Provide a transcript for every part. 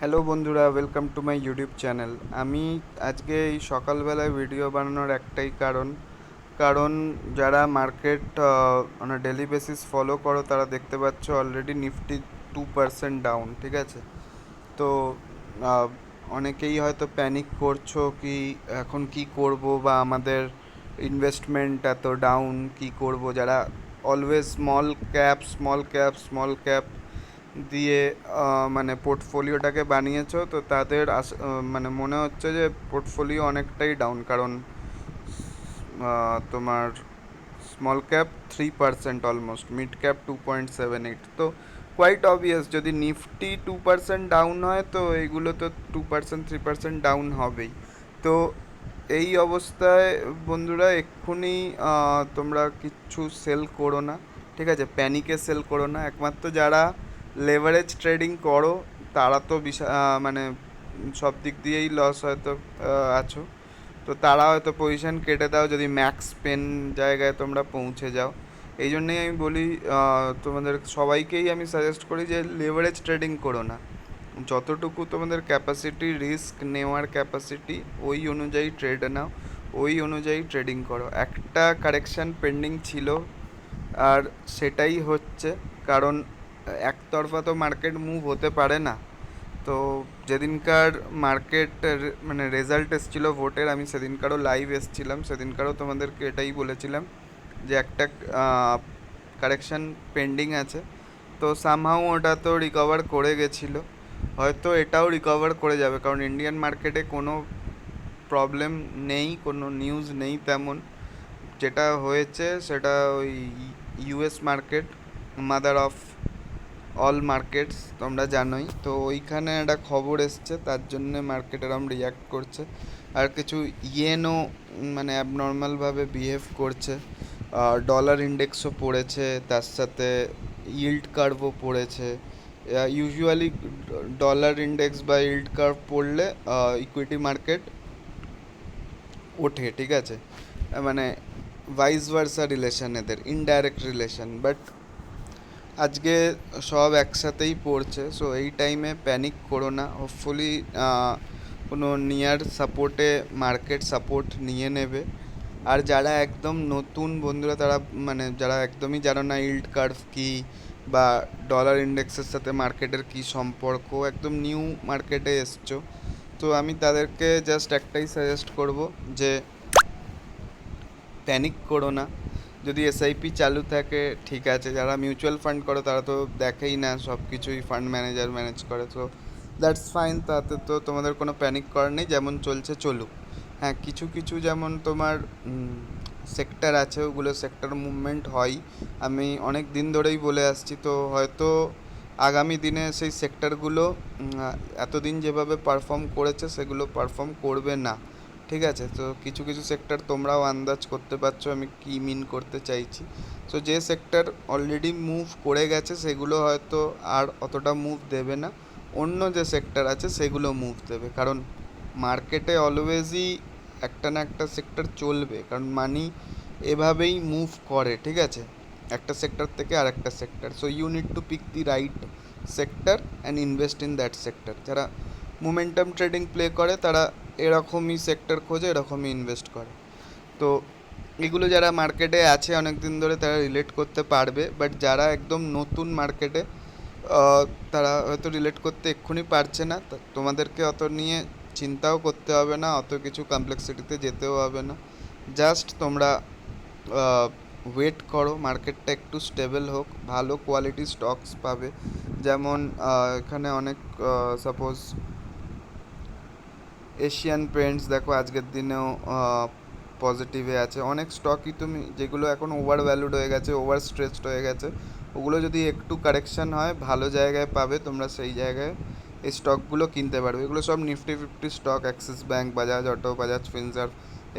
Hello বন্ধুরা welcome to my YouTube channel আমি আজকে এই সকালবেলায় ভিডিও বানানোর একটাই কারণ। কারণ যারা মার্কেট মানে ডেলি বেসিস ফলো করো, তারা দেখতে পাচ্ছ already Nifty two percent down ঠিক আছে? তো অনেকেই হয়তো প্যানিক করছ কি এখন কি করব বা আমাদের ইনভেস্টমেন্ট এত ডাউন কি করব? যারা always small cap small cap small cap দিয়ে মানে পোর্টফোলিওটাকে বানিয়েছো, তো তাদের মানে মনে হচ্ছে যে পোর্টফোলিও অনেকটাই ডাউন কারণ তোমার small cap three percent almost mid cap two point seven eight তো কোয়াইট অবভিয়াস যদি নিফটি টু পার্সেন্ট ডাউন হয়, তো এইগুলো তো two percent three percent down হবেই। তো এই অবস্থায় বন্ধুরা এক্ষুনি তোমরা কিচ্ছু সেল করো না, ঠিক আছে? প্যানিকে সেল করো না। একমাত্র যারা লেভারেজ ট্রেডিং করো, তারা তো বিশা মানে সব দিক দিয়েই লস হয়তো আছো। তো তারা হয়তো পজিশন কেটে দাও, যদি ম্যাক্স পেন জায়গায় তোমরা পৌঁছে যাও। এই জন্যেই আমি বলি তোমাদের সবাইকেই আমি সাজেস্ট করি যে লেভারেজ ট্রেডিং করো না। যতটুকু তোমাদের ক্যাপাসিটি রিস্ক নেওয়ার ক্যাপাসিটি ওই অনুযায়ী ট্রেড নাও, ওই অনুযায়ী ট্রেডিং করো। একটা কারেকশান পেন্ডিং ছিল, আর সেটাই হচ্ছে, কারণ একতরফা তো মার্কেট মুভ হতে পারে না। তো যেদিনকার মার্কেট মানে রেজাল্ট এসেছিল ভোটের আমি সেদিনকারও লাইভ এসেছিলাম। সেদিনকারও তোমাদেরকে এটাই বলেছিলাম যে একটা কারেকশন পেন্ডিং আছে। তো সামহাও ওটা তো রিকভার করে গেছিল। হয়তো এটাও রিকভার করে যাবে, কারণ ইন্ডিয়ান মার্কেটে কোনো প্রবলেম নেই, কোনো নিউজ নেই তেমন। যেটা হয়েছে সেটা ওই US market mother of all markets তোমরা জানোই। তো ওইখানে একটা খবর এসছে, তার জন্যে মার্কেট এরম রিয়াক্ট করছে। আর কিছু ইয়েনও মানে অ্যাবনর্মালভাবে বিহেভ করছে। ডলার ইন্ডেক্সও পড়েছে, তার সাথে ইল্ড কার্ভও পড়েছে। ইউজুয়ালি ডলার ইন্ডেক্স বা ইল্ড কার্ভ পড়লে ইকুইটি মার্কেট ওঠে, ঠিক আছে? মানে ভাইস ভার্সা রিলেশন এদের ইনডাইরেক্ট রিলেশন বাট আজকে সব একসাথেই পড়ছে সো এই টাইমে প্যানিক করো না। হোপফুলি কোনো নিয়ার সাপোর্টে মার্কেট সাপোর্ট নিয়ে নেবে। আর যারা একদম নতুন বন্ধুরা, তারা মানে যারা একদমই জানো না ইল্ড কার্ভ কী বা ডলার ইন্ডেক্সের সাথে মার্কেটের কী সম্পর্ক, একদম নিউ মার্কেটে এসছো। তো আমি তাদেরকে জাস্ট একটাই সাজেস্ট করব যে প্যানিক করো না। যদি এসআইপি চালু থাকে, ঠিক আছে। যারা মিউচুয়াল ফান্ড করো, তারা তো দেখেই না সব কিছুই ফান্ড ম্যানেজার ম্যানেজ করে। তো দ্যাটস ফাইন তাতে তো তোমাদের কোনো প্যানিক করার নেই, যেমন চলছে, চলুক। হ্যাঁ কিছু কিছু যেমন তোমার সেক্টর আছে, ওগুলো সেক্টর মুভমেন্ট হয়। আমি অনেক দিন ধরেই বলে আসছি, তো হয়তো আগামী দিনে সেই সেক্টরগুলো এতদিন যেভাবে পারফর্ম করেছে, সেগুলো পারফর্ম করবে না। ঠিক আছে? তো কিছু কিছু সেক্টর তোমরাও আন্দাজ করতে পারছ আমি কী মিন করতে চাইছি। সো যে সেক্টর অলরেডি মুভ করে গেছে, সেগুলো হয়তো আর অতটা মুভ দেবে না। অন্য যে সেক্টর আছে, সেগুলো মুভ দেবে। কারণ মার্কেটে অলওয়েজই একটা না একটা সেক্টর চলবে। কারণ মানি এভাবেই মুভ করে, ঠিক আছে? একটা সেক্টর থেকে আর একটা sector so you need to pick the right sector and invest in that sector যারা মোমেন্টাম ট্রেডিং প্লে করে, তারা এরকমই সেক্টর খোঁজে, এরকমই ইনভেস্ট করে। তো এগুলো যারা মার্কেটে আছে অনেক দিন ধরে তারা রিলেট করতে পারবে বাট যারা একদম নতুন মার্কেটে তারা হয়তো রিলেট করতে এক্ষুনি পারছে না। তোমাদেরকে অত নিয়ে চিন্তাও করতে হবে না, অত কিছু কমপ্লেক্সিটিতে যেতেও হবে না। জাস্ট তোমরা ওয়েট করো মার্কেটটা একটু স্টেবল হোক, ভালো কোয়ালিটি স্টকস পাবে। যেমন এখানে অনেক সাপোজ এশিয়ান পেন্টস দেখো আজকের দিনেও পজিটিভে আছে। অনেক স্টকই তুমি, যেগুলো এখন ওভার ভ্যালুড হয়ে গেছে ওভার স্ট্রেচড হয়ে গেছে, ওগুলো যদি একটু কারেকশান হয়, ভালো জায়গায় পাবে, তোমরা সেই জায়গায় এই স্টকগুলো কিনতে পারবে। এগুলো সব Nifty fifty stock Axis bank Bajaj auto Bajaj Finserv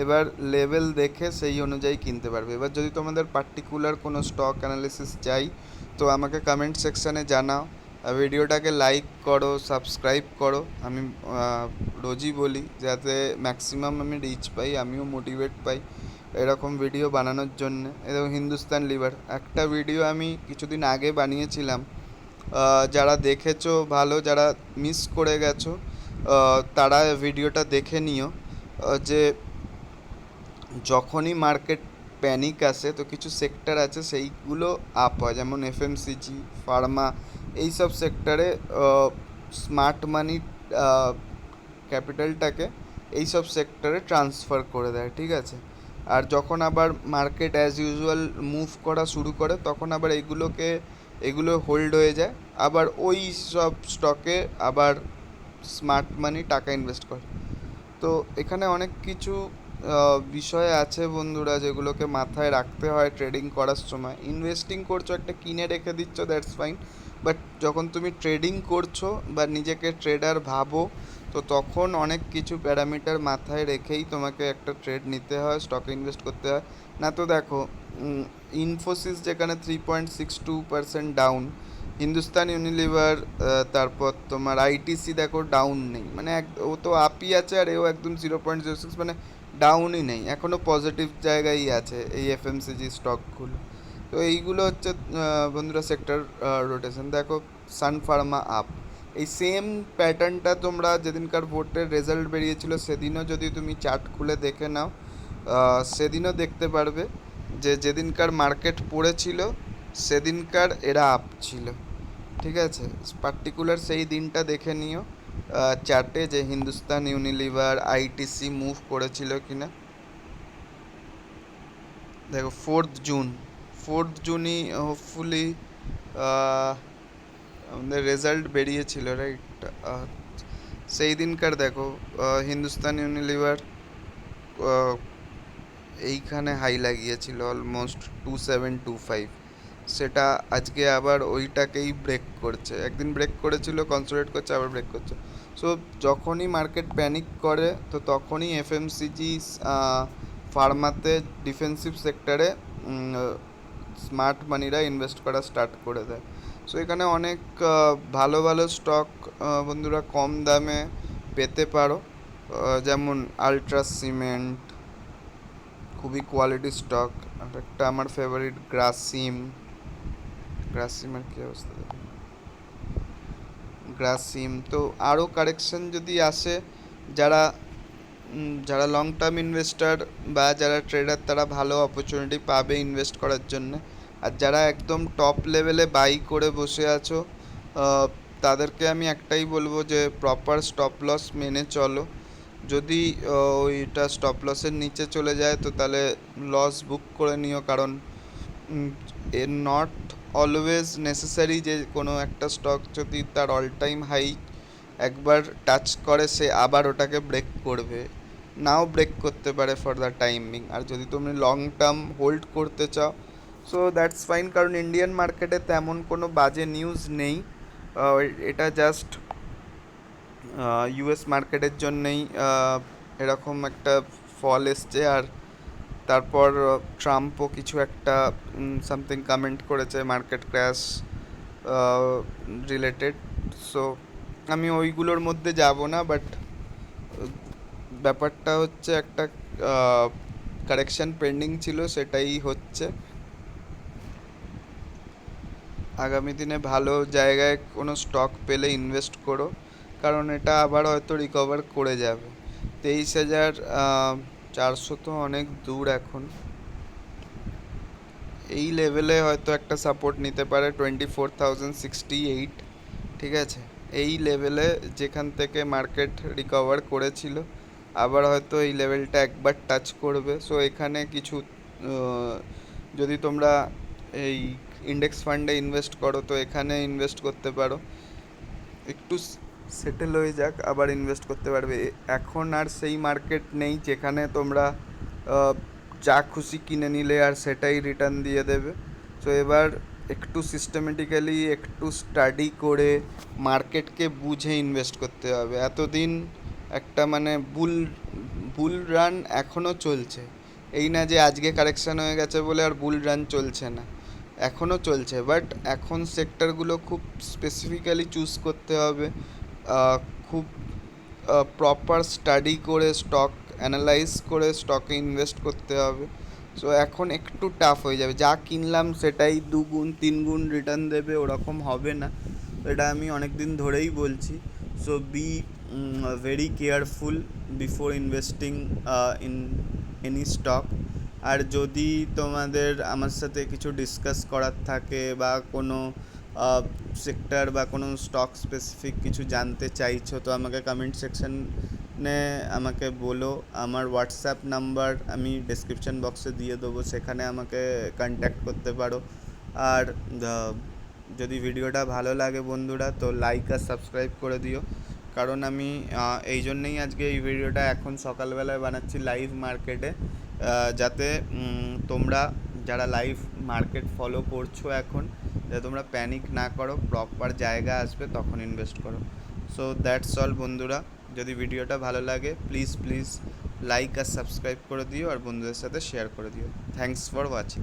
এবার লেভেল দেখে সেই অনুযায়ী কিনতে পারবে। এবার যদি তোমাদের পার্টিকুলার কোনো স্টক অ্যানালিসিস চাই, তো আমাকে কমেন্ট সেকশানে জানাও। ভিডিওটাকে লাইক করো সাবস্ক্রাইব করো। আমি রোজই বলি, যাতে ম্যাক্সিমাম আমি রিচ পাই, আমিও মোটিভেট পাই এরকম ভিডিও বানানোর জন্য। এবং হিন্দুস্তান লিভার একটা ভিডিও আমি কিছুদিন আগে বানিয়েছিলাম। যারা দেখেছ, ভালো, যারা মিস করে গেছো তারা ভিডিওটা দেখে নিও। যে যখনই মার্কেট প্যানিক আসে, তো কিছু সেক্টর আছে সেইগুলো আপ হয়, যেমন এফএমসিজি ফার্মা এইসব সেক্টরে স্মার্ট মানি ক্যাপিটালটাকে এইসব সেক্টরে ট্রান্সফার করে দেয়, ঠিক আছে? আর যখন আবার মার্কেট অ্যাজ ইউজুয়াল মুভ করা শুরু করে, তখন আবার এগুলোকে, এগুলো হোল্ড হয়ে যায়। আবার ওই সব স্টকে আবার স্মার্ট মানি টাকা ইনভেস্ট করে। তো এখানে অনেক কিছু বিষয় আছে বন্ধুরা যেগুলোকে মাথায় রাখতে হয় ট্রেডিং করার সময়। ইনভেস্টিং করছ একটা কিনে রেখে দিচ্ছ দ্যাটস ফাইন বাট যখন তুমি ট্রেডিং করছ বা নিজেকে ট্রেডার ভাবো, তো তখন অনেক কিছু প্যারামিটার মাথায় রেখেই তোমাকে একটা ট্রেড নিতে হয় স্টকে ইনভেস্ট করতে হয়। না তো দেখো ইনফোসিস যেখানে three point six two percent down Hindustan Unilever তারপর তোমার আইটিসি দেখো ডাউন নেই। মানে এক, ও তো আপই আছে আর এও একদম জিরো পয়েন্ট জিরো সিক্স মানে ডাউনই নেই এখনও পজিটিভ জায়গায় আছে এই এফ এফএমসিজি স্টকগুলো তো এইগুলো হচ্ছে বন্ধুরা সেক্টর রোটেশন দেখো সান ফার্মা আপ এই সেম প্যাটার্নটা তোমরা যেদিনকার ভোটের রেজাল্ট বেরিয়েছিল, সেদিনও যদি তুমি চার্ট খুলে দেখে নাও সেদিনও দেখতে পারবে যে যেদিনকার মার্কেট পড়েছিল, সেদিনকার এরা আপ ছিল। ঠিক আছে? পার্টিকুলার সেই দিনটা দেখে নিও। চার্টে যে হিন্দুস্তান ইউনিলিভার আইটিসি মুভ করেছিল কিনা? দেখো, ফোর্থ জুন। ফোর্থ জুনই হোপফুলি আমাদের রেজাল্ট বেরিয়েছিল রাইট সেই দিনকার দেখো হিন্দুস্তান ইউনিলিভার এইখানে হাই লাগিয়েছিল almost two seven two five সেটা আজকে আবার ওইটাকেই ব্রেক করছে। একদিন ব্রেক করেছিল কনসোলেট করছে, আবার ব্রেক করছে। সো যখনই মার্কেট প্যানিক করে, তো তখনই এফএমসিজি ফার্মাতে ডিফেন্সিভ সেক্টরে স্মার্ট মানিরা ইনভেস্ট করা স্টার্ট করে দেয়। সো এখানে অনেক ভালো ভালো স্টক বন্ধুরা কম দামে পেতে পারো। যেমন আলট্রা সিমেন্ট খুবই কোয়ালিটি স্টক একটা আমার ফেভারিট গ্রাসিম গ্রাসিমের কী অবস্থা গ্রাসিম তো আরও কারেকশন যদি আসে, যারা যারা লং টার্ম ইনভেস্টার বা যারা ট্রেডার তারা ভালো অপরচুনিটি পাবে ইনভেস্ট করার জন্য। আর যারা একদম টপ লেভেলে বাই করে বসে আছো তাদেরকে আমি একটাই বলব যে প্রপার স্টপ লস মেনে চলো। যদি ওইটা স্টপ লসের নিচে চলে যায়, তো তাহলে লস বুক করে নিও। কারণ এর নট অলওয়েজ নেসেসারি যে কোনো একটা স্টক যদি তার অল টাইম হাই একবার টাচ করে, সে আবার ওটাকে ব্রেক করবে। নাও ব্রেক করতে পারে ফর দ্য টাইমিং আর যদি তুমি লং টার্ম হোল্ড করতে চাও সো দ্যাটস ফাইন কারণ ইন্ডিয়ান মার্কেটে তেমন কোনো বাজে নিউজ নেই। এটা জাস্ট ইউএস মার্কেটের জন্যেই এরকম একটা ফল এসছে। আর তারপর ট্রাম্পও কিছু একটা সামথিং কমেন্ট করেছে মার্কেট ক্র্যাশ রিলেটেড সো আমি ওইগুলোর মধ্যে যাব না বাট ব্যাপারটা হচ্ছে একটা কারেকশন পেন্ডিং ছিল, সেটাই হচ্ছে। আগামী দিনে ভালো জায়গায় কোনো স্টক পেলে ইনভেস্ট করো, কারণ এটা আবার হয়তো রিকভার করে যাবে। তেইশ হাজার চারশো তো অনেক দূর এখন। এই লেভেলে হয়তো একটা সাপোর্ট নিতে পারে twenty four thousand sixty eight ঠিক আছে? এই লেভেলে যেখান থেকে মার্কেট রিকভার করেছিল, আবার হয়তো এই লেভেলটা একবার টাচ করবে। সো এখানে কিছু যদি তোমরা এই ইন্ডেক্স ফান্ডে ইনভেস্ট করো, তো এখানে ইনভেস্ট করতে পারো। একটু সেটেল হয়ে যাক, আবার ইনভেস্ট করতে পারবে। এখন আর সেই মার্কেট নেই যেখানে তোমরা যা খুশি কিনে নিলে আর সেটাই রিটার্ন দিয়ে দেবে। তো এবার একটু সিস্টেমেটিক্যালি একটু স্টাডি করে মার্কেটকে বুঝে ইনভেস্ট করতে হবে। এতদিন একটা মানে বুল বুল রান এখনও চলছে। এই না যে আজকে কারেকশান হয়ে গেছে বলে আর বুল রান চলছে না। এখনও চলছে বাট এখন সেক্টরগুলো খুব স্পেসিফিক্যালি চুজ করতে হবে। খুব প্রপার স্টাডি করে স্টক অ্যানালাইজ করে স্টকে ইনভেস্ট করতে হবে। সো এখন একটু টাফ হয়ে যাবে। যা কিনলাম সেটাই দুগুণ তিন গুণ রিটার্ন দেবে, ওরকম হবে না। এটা আমি অনেক দিন ধরেই বলছি। So be very careful before investing in any stock আর যদি তোমাদের আমার সাথে কিছু ডিসকাস করার থাকে বা কোনো সেক্টর বা কোনো স্টক স্পেসিফিক কিছু জানতে চাইছো, তো আমাকে কমেন্ট সেকশনে আমাকে বলো। আমার হোয়াটসঅ্যাপ নাম্বার আমি ডেসক্রিপশন বক্সে দিয়ে দেবো, সেখানে আমাকে কন্ট্যাক্ট করতে পারো। আর যদি ভিডিওটা ভালো লাগে বন্ধুরা, তো লাইক আর সাবস্ক্রাইব করে দিও। কারণ আমি এই জন্যেই আজকে এই ভিডিওটা এখন সকালবেলায় বানাচ্ছি লাইভ মার্কেটে যাতে তোমরা যারা লাইভ মার্কেট ফলো করছ এখন যাতে তোমরা প্যানিক না করো প্রপার জায়গা আসবে, তখন ইনভেস্ট করো। সো দ্যাটস অল বন্ধুরা। যদি ভিডিওটা ভালো লাগে প্লিজ প্লিজ লাইক আর সাবস্ক্রাইব করে দিও, আর বন্ধুদের সাথে শেয়ার করে দিও। Thanks for watching